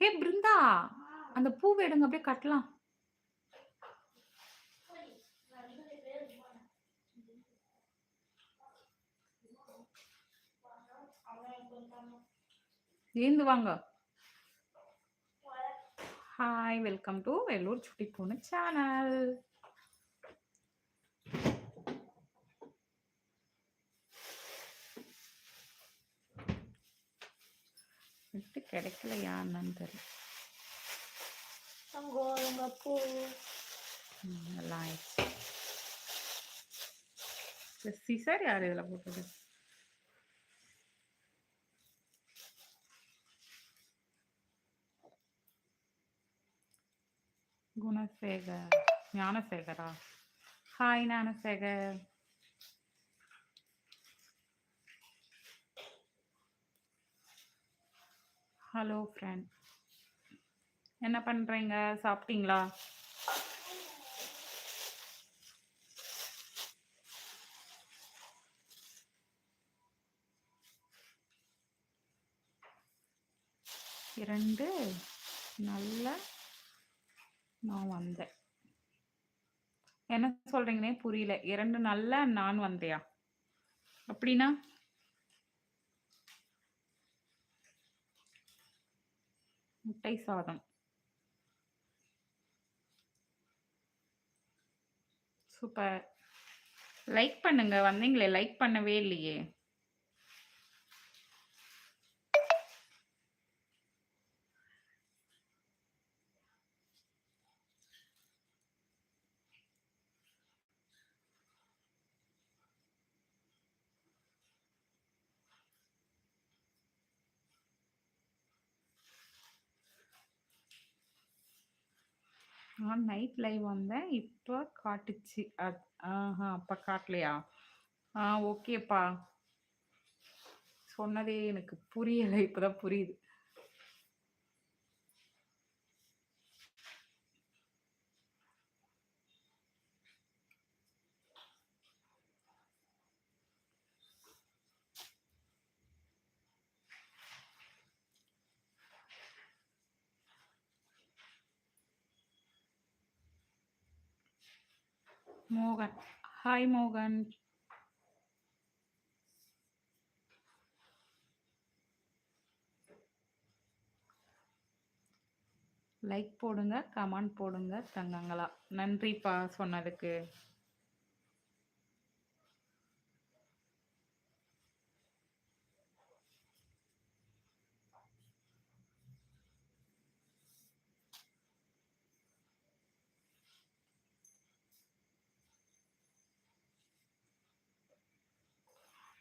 ஏ பிருந்தா அந்த பூவை எடுங்க அப்படியே கட்டலாம். ஏந்து வாங்க. ஹாய் வெல்கம் டு வெள்ளூர் சுட்டி பொண்ணு சேனல் விட்டு கிடைக்கலையா என்னன்னு தெரியல. பூ. ம், எல்லாம் ஆயிடுச்சு. சிசர் யார் இதில் போட்டது? குணசேகர் ஞானசேகரா? ஹாய் ஞானசேகர். ஹலோ ஃப்ரெண்ட் என்ன பண்ணுறீங்க சாப்பிட்டீங்களா? இரண்டு. நல்ல. நான் வந்தேன். என்ன சொல்கிறீங்கன்னே புரியல. இரண்டு நல்ல நான் வந்தையா? அப்படின்னா? முட்டை சாதம். சூப்பர். லைக் பண்ணுங்க. வந்தீங்களே. லைக் பண்ணவே இல்லையே. நான் நைட் லைவ் வந்தேன். இப்போ காட்டுச்சு. ஆஹா அப்போ காட்டலையா? ஆ ஓகேப்பா சொன்னதே எனக்கு புரியலை. இப்போதான் புரியுது. மோகன் ஹாய் மோகன் லைக் போடுங்க கமெண்ட் போடுங்க தங்கங்களா. நன்றிப்பா சொன்னதுக்கு.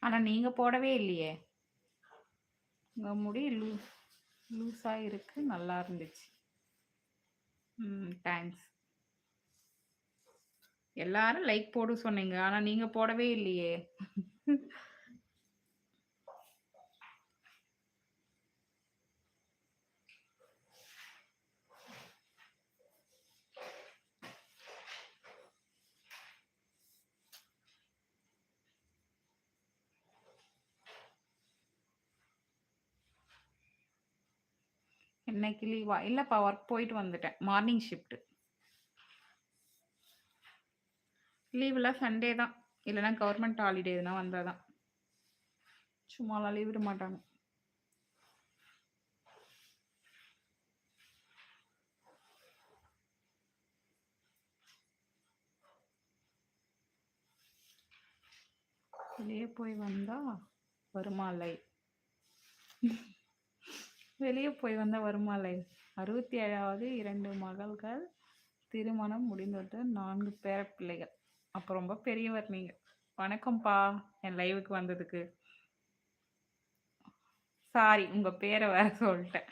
ஆனால் நீங்கள் போடவே இல்லையே. உங்கள் முடி லூ லூஸாக இருக்கு நல்லா இருந்துச்சு. ம் தேங்க்ஸ் எல்லாரும் லைக் போடு சொன்னீங்க ஆனால் நீங்கள் போடவே இல்லையே. இன்னைக்கு லீவா இல்லைப்பா ஒர்க் போயிட்டு வந்துட்டேன். மார்னிங் ஷிஃப்ட் லீவில் சண்டே தான். இல்லைன்னா கவர்மெண்ட் ஹாலிடே எதுனா வந்தால் தான். சும்மாலாம் லீவ் விட மாட்டாங்க. வெளியே போய் வந்தா வருமாலை வெளியே போய் வந்த வருமாலை. அறுபத்தி ஏழாவது இரண்டு மகள்கள் திருமணம் முடிந்தது நான்கு பேர பிள்ளைகள் அப்போ ரொம்ப பெரியவர் நீங்கள் வணக்கம்ப்பா. என் லைவுக்கு வந்ததுக்கு. சாரி உங்கள் பேரை வேற சொல்லிட்டேன்.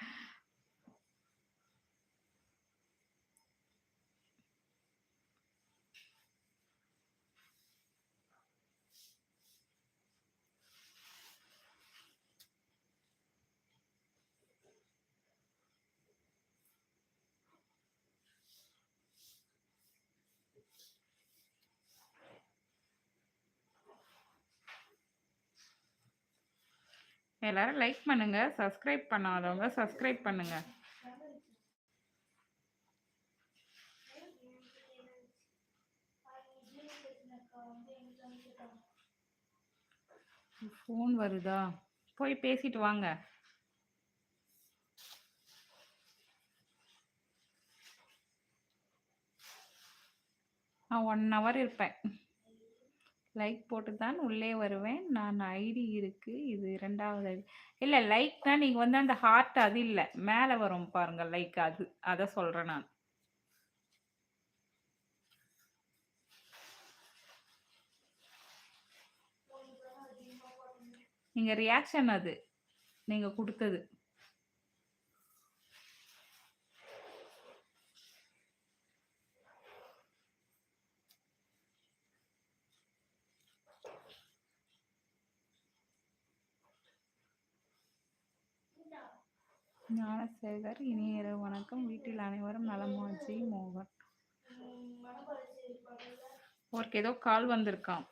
எல்லாரும் லைக் பண்ணுங்க சப்ஸ்கிரைப் பண்ணாதவங்க சப்ஸ்கிரைப் பண்ணுங்க. ஃபோன் வருதா? போய் பேசிட்டு வாங்க. நான் ஒன் ஹவர் இருப்பேன். லைக் போட்டு தான் உள்ளே வருவேன். நான் ஐடி இருக்குது இது ரெண்டாவது ஐடி இல்லை லைக்னா நீங்கள் வந்து அந்த ஹார்ட் அது இல்லை. மேலே வரும் பாருங்கள் லைக் அது. அதை சொல்கிறேன் நான். நீங்கள் ரியாக்ஷன் அது. நீங்கள் கொடுத்தது. ஞானசேகர் இனிய இரவு வணக்கம். வீட்டில் அனைவரும் நலமாஜி மோகன். அவருக்கு ஏதோ கால் வந்திருக்கான்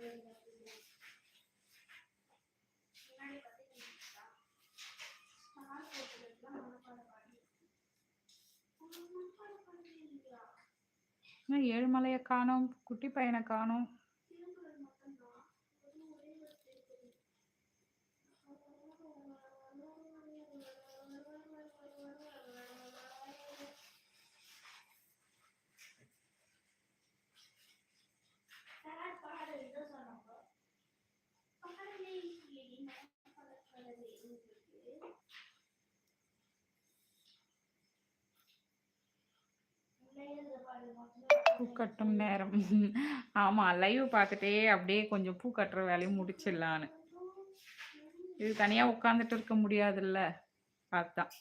என்ன ஏழுமலையை காணோம் குட்டி பையனை காணோம். பூ கட்டும் நேரம். ஆமா லைவ் பார்த்துட்டே அப்படியே கொஞ்சம் பூ கட்டுற வேலையும் முடிச்சிடலான்னு. இது தனியா உட்காந்துட்டு இருக்க முடியாதுல்ல. அதான்.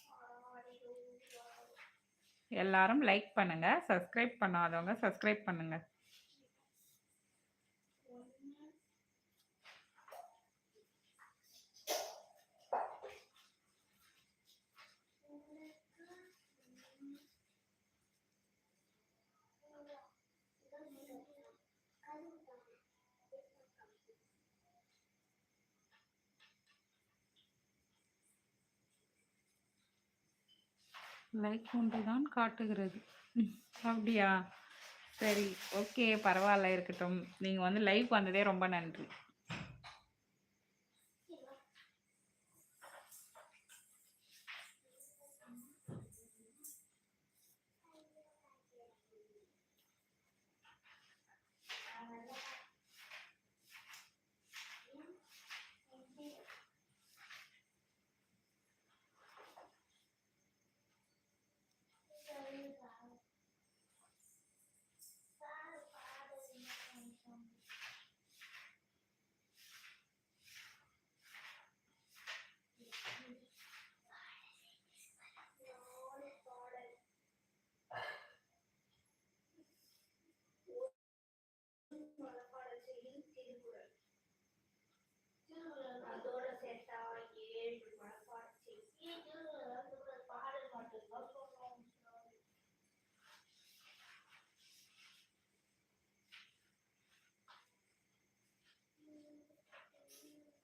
எல்லாரும் லைக் பண்ணுங்க சப்ஸ்கிரைப் பண்ணாதவங்க சப்ஸ்கிரைப் பண்ணுங்க. லைக் ஒன்று தான் காட்டுகிறது. அப்படியா? சரி ஓகே பரவாயில்ல இருக்கட்டும். நீங்கள் வந்து லைவ் வந்ததே ரொம்ப நன்றி.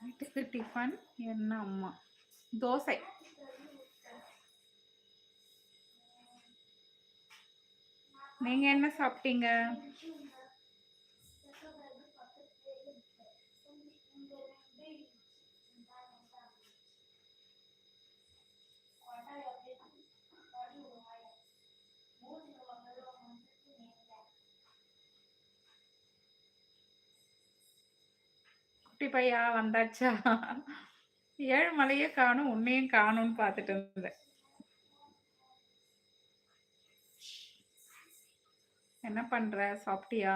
வீட்டுக்கு டிஃபன் என்ன அம்மா. தோசை. நீங்க என்ன சாப்பிட்டீங்க? குட்டி பையா வந்தாச்சா? ஏழு மலையே காணும் உன்னையும் காணும்னு பார்த்துட்டு இருந்தேன். என்ன பண்ற சாப்பிட்டியா?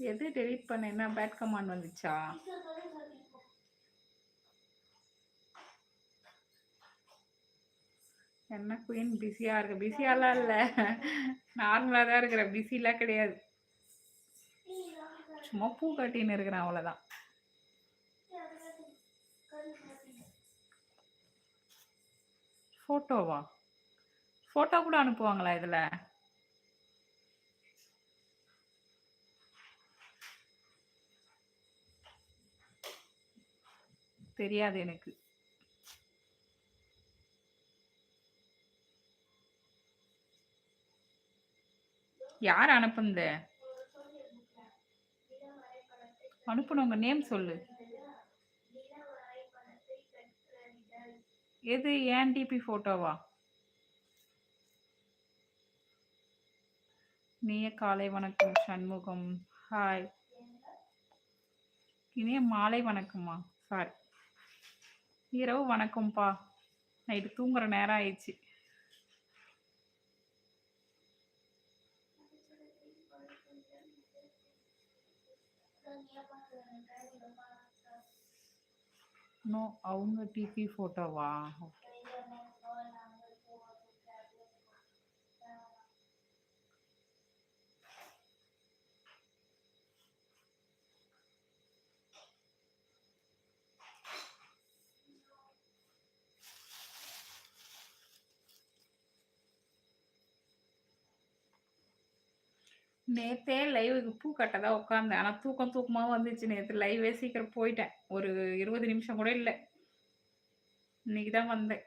எது டெலீட் பண்ண என்ன பேட் கமாண்ட் வந்துச்சா? என்ன குயின் பிஸியா இருக்கு பிஸியாலாம் இல்ல. நார்மலா தான் இருக்கிற பிஸிலாம் கிடையாது. சும்மா பூ கட்டின்னு இருக்கிறேன் அவ்வளோதான் ஃபோட்டோவா ஃபோட்டோ கூட அனுப்புவாங்களா இதில்? தெரியாது எனக்கு. யார் அனுப்புனது? அனுப்புனவங்க நேம் சொல்லு. எது ஏன் டிபி ஃபோட்டோவா இனிய காலை வணக்கம் சண்முகம். ஹாய் இனிய மாலை வணக்கம்மா. சாரி இரவு வணக்கம்ப்பா. நைட்டு தூங்குற நேரம் ஆயிடுச்சு. நோ அவங்க டிபி போட்டோவா நேத்தே லைவுக்கு பூ கட்ட தான் உட்காந்தேன் ஆனால் தூக்கம் தூக்கமாக வந்துச்சு நேற்று லைவே சீக்கிரம் போயிட்டேன். ஒரு இருபது நிமிஷம் கூட இல்லை. இன்னைக்கு தான் வந்தேன்.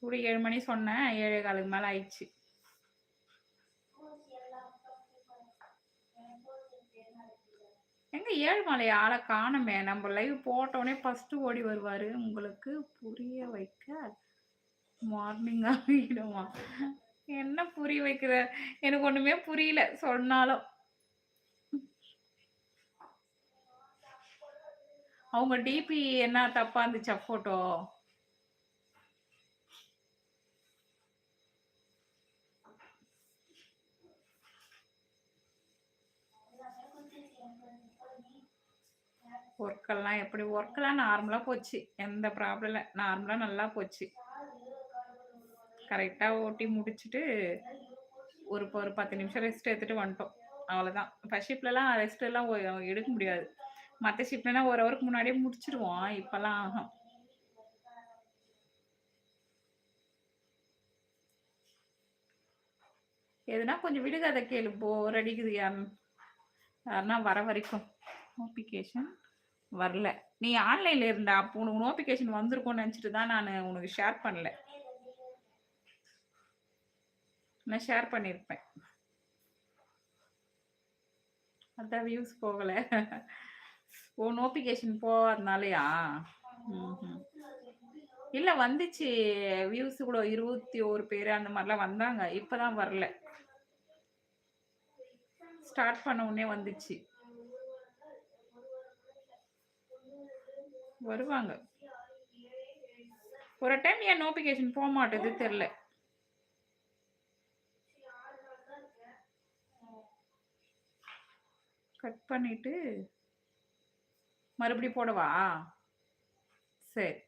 கூட ஏழு மணி சொன்னேன். ஏழே காலுக்கு மேலே ஆயிடுச்சு. எங்க ஏழுமலை ஆளை காணுமே. நம்ம லைவ் போட்டோடனே ஃபர்ஸ்ட் ஓடி வருவாரு. உங்களுக்கு புரிய வைக்க மார்னிங் ஆகிடுமா என்ன புரிய வைக்கிற? எனக்கு ஒண்ணுமே புரியல சொன்னாலும். அவங்க டிபி என்ன தப்பா இருந்துச்சா போட்டோ ஒர்க்கெல்லாம் எப்படி? ஒர்க்கெல்லாம் நார்மலாக போச்சு. எந்த ப்ராப்ளம் இல்லை நார்மலாக நல்லா போச்சு. கரெக்டாக ஓட்டி முடிச்சுட்டு ஒரு ஒரு பத்து நிமிஷம் ரெஸ்ட் எடுத்துகிட்டு வந்துட்டோம். அவ்வளோதான் ஃபர்ஸ்ட் ஷிப்லலாம் ரெஸ்ட் எல்லாம் எடுக்க முடியாது. மற்ற ஷிஃப்ட்லாம் ஒரு ஹவருக்கு முன்னாடியே முடிச்சிருவோம். இப்போல்லாம் ஆகும். எதுனா கொஞ்சம் விடுகதை கேளு போர் அடிக்குது யாருன்னு யாருன்னா வர வரைக்கும். நோட்டிஃபிகேஷன் வரல. நீ ஆன்லைனில் இருந்தா அப்போ உனக்கு நோட்டிஃபிகேஷன் வந்திருக்கும்னு நினச்சிட்டு தான் நான் உனக்கு ஷேர் பண்ணல. நான் ஷேர் பண்ணியிருப்பேன் அதான் வியூஸ் போகலை. ஓ நோட்டிஃபிகேஷன் போகாதனாலயா? இல்லை வந்துச்சு. வியூஸ் கூட இருபத்தி ஒரு பேர் அந்த மாதிரிலாம் வந்தாங்க. இப்பதான் வரல. ஸ்டார்ட் பண்ண உடனே வந்துச்சு. வருவாங்க. ஒரு டைம் ஏன் நோட்டிஃபிகேஷன் போக மாட்டேது தெரில கட் பண்ணிவிட்டு மறுபடியும் போடவா? சரி.